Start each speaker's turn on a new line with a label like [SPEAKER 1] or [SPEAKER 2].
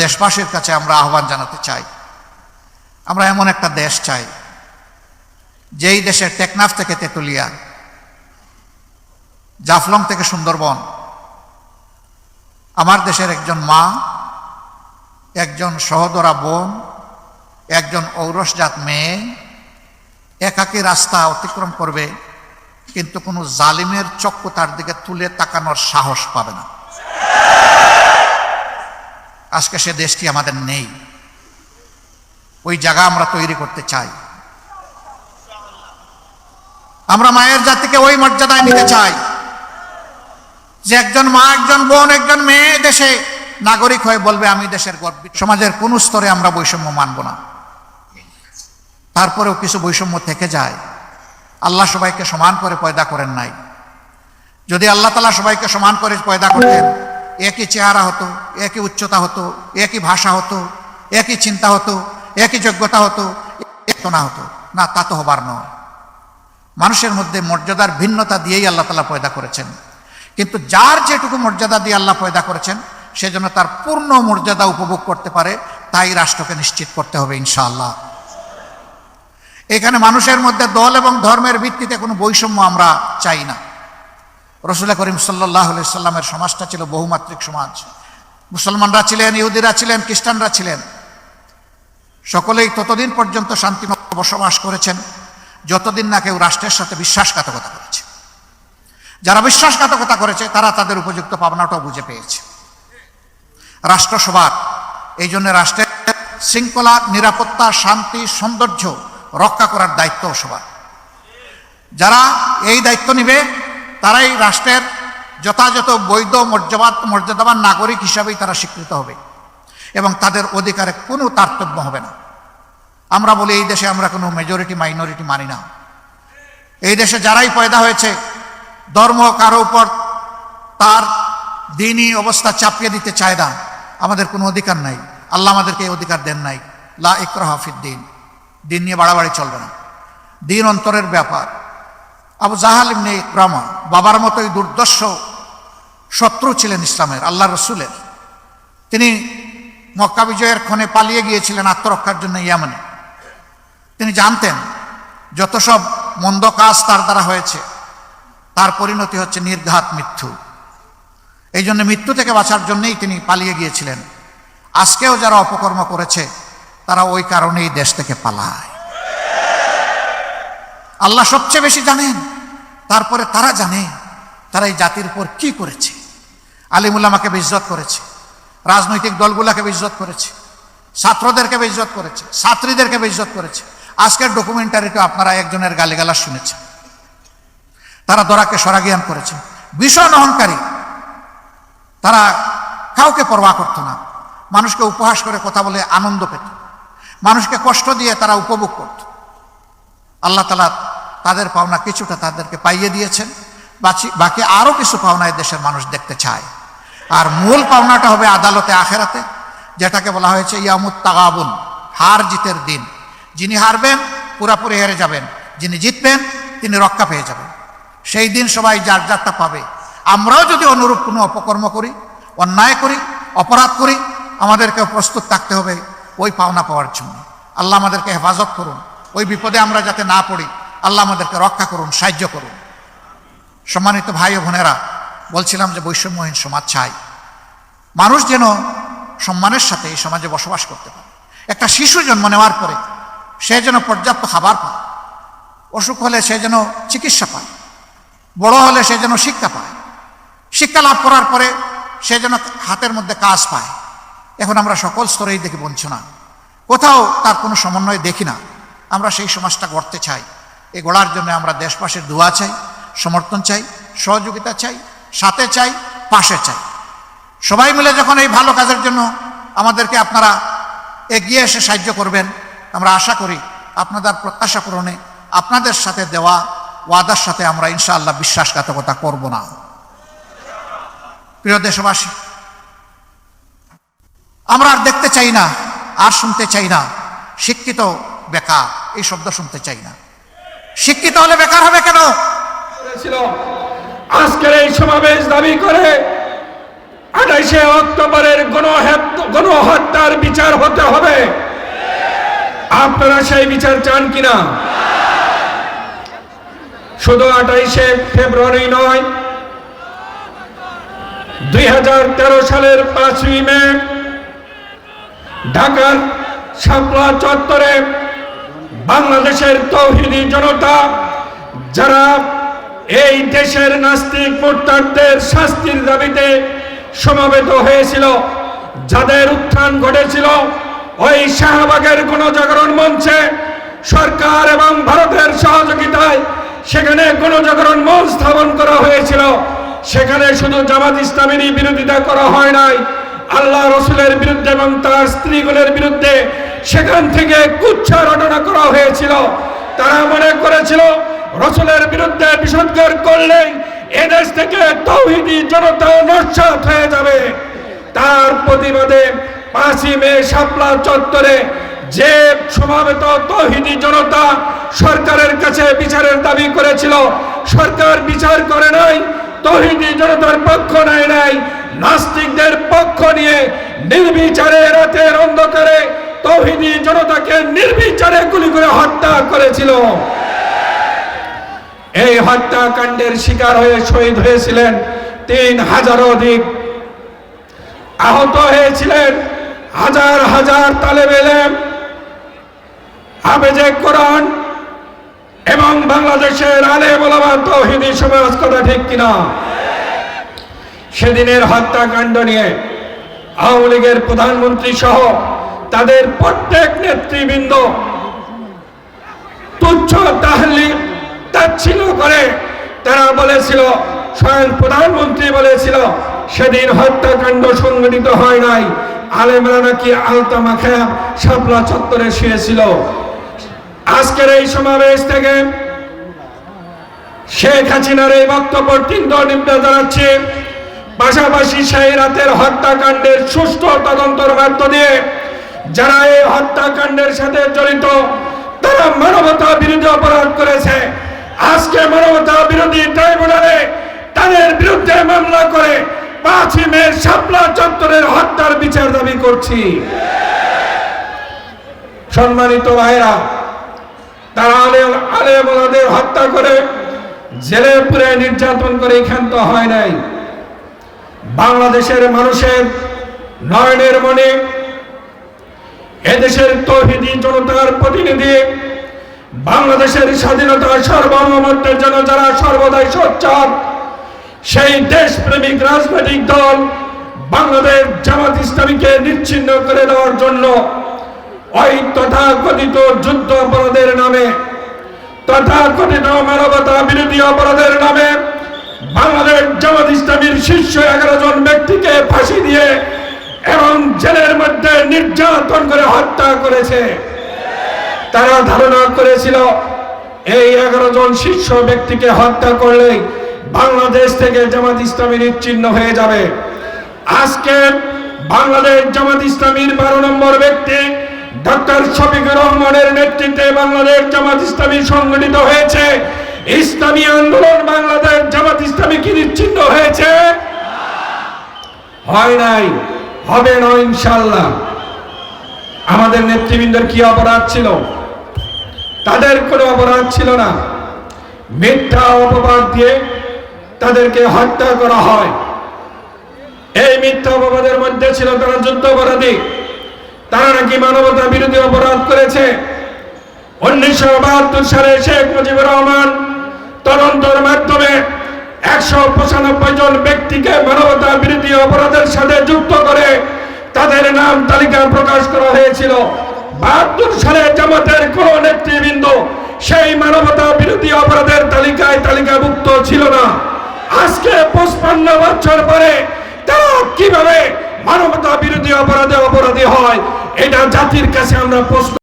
[SPEAKER 1] দেশবাসীর কাছে আমরা আহ্বান জানাতে চাই। আমরা এমন একটা দেশ চাই, যেই দেশের টেকনাফ থেকে তেতুলিয়া, জাফলং থেকে সুন্দরবন, আমার দেশের একজন মা, একজন সহদরা বোন, একজন ঔরসজাত মেয়ে, একাকী রাস্তা অতিক্রম করবে, কিন্তু কোনো জালিমের চক্ষু তার দিকে তুলে তাকানোর সাহস পাবে না। আজকে সে দেশটি আমাদের নেই। ওই জায়গা আমরা তৈরি করতে চাই। আমরা মায়ের জাতিকে ওই মর্যাদায় নিতে চাই যে একজন মা, একজন বোন, একজন মেয়ে দেশে নাগরিক হয়ে বলবে, আমি দেশের গর্বিত। সমাজের কোন স্তরে আমরা বৈষম্য মানব না। তারপরেও কিছু বৈষম্য থেকে যায়। আল্লাহ সবাইকে সমান করে পয়দা করেন নাই। যদি আল্লাহ তালা সবাইকে সমান করে পয়দা করতেন একই চেহারা হতো, একই উচ্চতা হতো, একই ভাষা হতো, একই চিন্তা হতো, একই যোগ্যতা হতো না হতো। না, তা তো হবার নয়। মানুষের মধ্যে মর্যাদার ভিন্নতা দিয়েই আল্লাহ তালা পয়দা করেছেন। কিন্তু যার যেটুকু মর্যাদা দিয়ে আল্লাহ পয়দা করেছেন সেজন্য তার পূর্ণ মর্যাদা উপভোগ করতে পারে, তাই রাষ্ট্রকে নিশ্চিত করতে হবে ইনশাআল্লাহ। এখানে মানুষের মধ্যে দল এবং ধর্মের ভিত্তিতে কোনো বৈষম্য আমরা চাই না। রসুল করিম সাল্লাহ সাল্লামের সমাজটা ছিল বহুমাত্রিক সমাজ। মুসলমানরা ছিলেন, ইহুদিরা ছিলেন, খ্রিস্টানরা ছিলেন। সকলেই ততদিন পর্যন্ত শান্তিমত বসবাস করেছেন, যতদিন না কেউ রাষ্ট্রের সাথে বিশ্বাসঘাতকতা করেছে। যারা বিশ্বাসঘাতকতা করেছে, তারা তাদের উপযুক্ত পাবনাটাও বুঝে পেয়েছে। রাষ্ট্রসভার এই জন্য রাষ্ট্রের শৃঙ্খলা, নিরাপত্তা, শান্তি, সৌন্দর্য রক্ষা করার দায়িত্ব সবার। যারা এই দায়িত্ব নিবে তারাই রাষ্ট্রের যথাযথ বৈধ, মর্যাদা, মর্যাদাবান নাগরিক হিসাবেই তারা স্বীকৃত হবে। এবং তাদের অধিকারে কোনো তারতম্য হবে না। আমরা বলি, এই দেশে আমরা কোনো মেজরিটি মাইনরিটি মানি না। এই দেশে যারাই পয়দা হয়েছে, ধর্ম কারও উপর তার দিনই অবস্থা চাপিয়ে দিতে চায় না। আমাদের কোনো অধিকার নাই। আল্লাহ আমাদেরকে এই অধিকার দেন নাই। লা ইকরা হাফিদ দিন। দিন নিয়ে বাড়াবাড়ি চলবে না। দিন অন্তরের ব্যাপার। আবু জাহাল ইমনি ইকরামা বাবার মতোই দুর্দর্শ শত্রু ছিলেন ইসলামের আল্লাহ রসুলের। তিনি মক্কা বিজয়ের ক্ষণে পালিয়ে গিয়েছিলেন আত্মরক্ষার জন্য ইয়ামানে। তিনি জানতেন যত সব মন্দ কাজ তার দ্বারা হয়েছে, তার পরিণতি হচ্ছে নির্ঘাত মৃত্যু। এই জন্য মৃত্যু থেকে বাঁচার জন্যেই তিনি পালিয়ে গিয়েছিলেন। আজকেও যারা অপকর্ম করেছে, তারা ওই কারণেই দেশ থেকে পালায়। আল্লাহ সবচেয়ে বেশি জানেন। তারপরে তারা জানে, তারা এই জাতির উপর কি করেছে। আলিমুল্লামাকে বেইজ্জত করেছে, রাজনৈতিক দলগুলাকে বেইজ্জত করেছে, ছাত্রদেরকে বেইজ্জত করেছে, ছাত্রীদেরকে বেইজ্জত করেছে। আজকের ডকুমেন্টারিতে আপনারা একজনের গালিগালাজ শুনেছেন। তারা দরাকে সরাগিয়ান করেছে। ভীষণ অহংকারী। তারা কাউকে পরোয়া করত না। মানুষকে উপহাস করে কথা বলে আনন্দ পেত। মানুষকে কষ্ট দিয়ে তারা উপভোগ করত। আল্লাহ তালা তাদের পাওনা কিছুটা তাদেরকে পাইয়ে দিয়েছেন। বাকি বাকি আরও কিছু পাওনা দেশের মানুষ দেখতে চায়। আর মূল পাওনাটা হবে আদালতে, আখেরাতে, যেটাকে বলা হয়েছে ইয়ামুত তাগাবুন, হার জিতের দিন। যিনি হারবেন, পুরাপুরি হেরে যাবেন। যিনি জিতবেন, তিনি রক্ষা পেয়ে যাবেন। সেই দিন সবাই যার যারটা পাবে। আমরাও যদি অনুরূপ কোনো অপকর্ম করি, অন্যায় করি, অপরাধ করি আমাদেরকে প্রস্তুত থাকতে হবে ওই পাওনা পাওয়ার জন্য। আল্লাহ আমাদেরকে হেফাজত করুন। ওই বিপদে আমরা যাতে না পড়ি, আল্লাহ আমাদেরকে রক্ষা করুন, সাহায্য করুন। সম্মানিত ভাই ও বোনেরা, বলছিলাম যে বৈষম্যহীন সমাজ চাই। মানুষ যেন সম্মানের সাথে এই সমাজে বসবাস করতে পারে। একটা শিশু জন্ম নেওয়ার পরে সে যেন পর্যাপ্ত খাবার পায়। অসুখ হলে সে যেন চিকিৎসা পায়। বড় হলে সে যেন শিক্ষা পায়। শিক্ষা লাভ করার পরে সে যেন হাতের মধ্যে কাজ পায়। এখন আমরা সকল স্তরেই দেখি বঞ্চনা। কোথাও তার কোনো সমন্বয় দেখি না। আমরা সেই সমাজটা গড়তে চাই। এই গড়ার জন্য আমরা দেশবাসীর দোয়া চাই, সমর্থন চাই, সহযোগিতা চাই, সাথে চাই, পাশে চাই। সবাই মিলে যখন এই ভালো কাজের জন্য আমাদেরকে আপনারা এগিয়ে এসে সাহায্য করবেন, আমরা আশা করি আপনাদের প্রত্যাশা পূরণে আপনাদের সাথে দেওয়া ওয়াদার সাথে আমরা ইনশাআল্লাহ বিশ্বাসঘাতকতা করব না। প্রিয় দেশবাসী, আমরা আর দেখতে চাই না, আর শুনতে চাই না, শিক্ষিত বেকার, এই শব্দ শুনতে চাই না। শিক্ষিত হলে বেকার হবে কেন?
[SPEAKER 2] আজকের এই সমাবেশ দাবি করে আঠাইশে অক্টোবরের গণহত্যা গণহত্যার বিচার হতে হবে। আপনারা সেই বিচার চান কিনা? শুধু আঠাইশে ফেব্রুয়ারি নয়, দুই সালের পাঁচই মে, ঢাকার শাপলা চত্বরে বাংলাদেশের তৌহিদি জনতা, যারা এই দেশের নাস্তিক মোর্তাদের শাস্তির দাবিতে সমাবেত হয়েছিল, যাদের উত্থান ঘটেছিল, ওই শাহবাগের গণজাগরণ মঞ্চে সরকার এবং ভারতের সহযোগিতায় সেখানে গণজাগরণ মঞ্চ স্থাপন করা হয়েছিল। সেখানে শুধু জামাত ইসলামেরই বিরোধিতা করা হয় নাই, আল্লাহ রসুলের বিরুদ্ধে এবং তার স্ত্রীগুলোর বিরুদ্ধে সেখান থেকে কুচ্ছা রটনা করা হয়েছিল। তারা মনে করেছিল, রসুলের বিরুদ্ধে বিষদগার করলেই এদেশ থেকে তৌহিদি জনতা নস্বাত হয়ে যাবে। তার প্রতিবাদে পাঁচই মে শাপলা চত্বরে যে সমাবেত তৌহিদি জনতা সরকারের কাছে বিচারের দাবি করেছিল, সরকার বিচার করে নাই, তৌহিদি জনতার পক্ষ নেয় নাই, নাস্তিকদের পক্ষ নিয়ে নির্বিচারে রাতের অন্ধকারে তৌহিদি জনতাকে নির্বিচারে গুলি করে হত্যা করেছিল। এই হত্যাকাণ্ডের শিকার হয়ে শহীদ হয়েছিলেন তিন হাজার অধিক। আহত হয়েছিলেন হাজার হাজার তালেব এলেম। হাফেজে কোরআন এবং বাংলাদেশের আলে বলাবা তৌহিদি সমাজ কথা ঠিক কিনা? সেদিনের হত্যাকাণ্ড নিয়ে আওয়ামী লীগের প্রধানমন্ত্রী সহ তাদের প্রত্যেক নেতৃবৃন্দ তুচ্ছ তাহলি তাচ্ছিল করে। তারা বলেছিল, স্বয়ং প্রধানমন্ত্রী বলেছিল, সেদিন হত্যাকাণ্ড সংঘটিত হয় নাই। আলেমরা নাকি আলতা মাখা শাপলা চত্বরে শুয়েছিল। আজকের এই সমাবেশ থেকে শেখ হাসিনার এই বক্তব্য তীব্র নিন্দা জানাচ্ছে। পাশাপাশি সেই রাতের হত্যাকাণ্ডের সুষ্ঠু তদন্তর মধ্য দিয়ে যারা এই হত্যাকাণ্ডের সাথে জড়িত, তারা মানবতা বিরোধী অপরাধ করেছে। আজকে মানবতা বিরোধী ট্রাইব্যুনালে তাদের বিরুদ্ধে মামলা করে পাঁচই মে শাপলা চত্বরের হত্যার বিচার দাবি করছি। সম্মানিত ভাইরা তারা আলে আলেমদের হত্যা করে জেলে পুরে নির্যাতন করে ক্ষান্ত হয় নাই। বাংলাদেশের মানুষের নয়নের মনে এদেশের তৌহিদি জনতার প্রতিনিধি, বাংলাদেশের স্বাধীনতা সার্বভৌমত্বের জন্য যারা সর্বদাই সোচ্চার, সেই দেশপ্রেমিক রাজনৈতিক দল বাংলাদেশ জামাত ইসলামীকে নিচ্ছিন্ন করে দেওয়ার জন্য ওই তথাকথিত যুদ্ধ অপরাধের নামে, তথাকথিত মানবতা বিরোধী অপরাধের নামে বাংলাদেশ জামাত ইসলামীর শীর্ষ এগারো জন ব্যক্তিকে ফাঁসি দিয়ে এবং জেলের মধ্যে নির্যাতন করে হত্যা করেছে। তারা ধারণা করেছিল, এই এগারো জন শীর্ষ ব্যক্তিকে হত্যা করলেই বাংলাদেশ থেকে জামাত ইসলামী নিচ্ছিন্ন হয়ে যাবে। আজকে বাংলাদেশ জামাত ইসলামীর বারো নম্বর ব্যক্তি ডক্টর শফিকুর রহমানের নেতৃত্বে বাংলাদেশ জামাত ইসলামী সংগঠিত হয়েছে। ইসলামী আন্দোলন বাংলাদেশ জামাত ইসলামী কি নিচ্ছিন্ন হয়েছে? হয় নাই। হবে না ইনশাল্লাহ আমাদের নেতৃবৃন্দের কি অপরাধ ছিল? তাদের কোনো অপরাধ ছিল না। মিথ্যা অপবাদ দিয়ে তাদেরকে হত্যা করা হয়। এই মিথ্যা অপবাদের মধ্যে ছিল তারা যুদ্ধ অপরাধী। তারা নাকি মানবতা বিরোধী অপরাধ করেছে। উনিশশো বাহাত্তর সালে শেখ মুজিবুর রহমান তদন্তের মাধ্যমে একশো পঁচানব্বই জন ব্যক্তিকে মানবতা বিরোধী অপরাধের সাথে যুক্ত করে তাদের নাম তালিকা প্রকাশ করা হয়েছিল। বাহাত্তর সালে জামাতের কোন নেতৃবৃন্দ সেই মানবতা বিরোধী অপরাধের তালিকায় তালিকাভুক্ত ছিল না। আজকে পঁচপান্ন বছর পরে তারা কীভাবে মানবতা বিরোধী অপরাধে অপরাধী হয়, এটা জাতির কাছে আমরা প্রশ্ন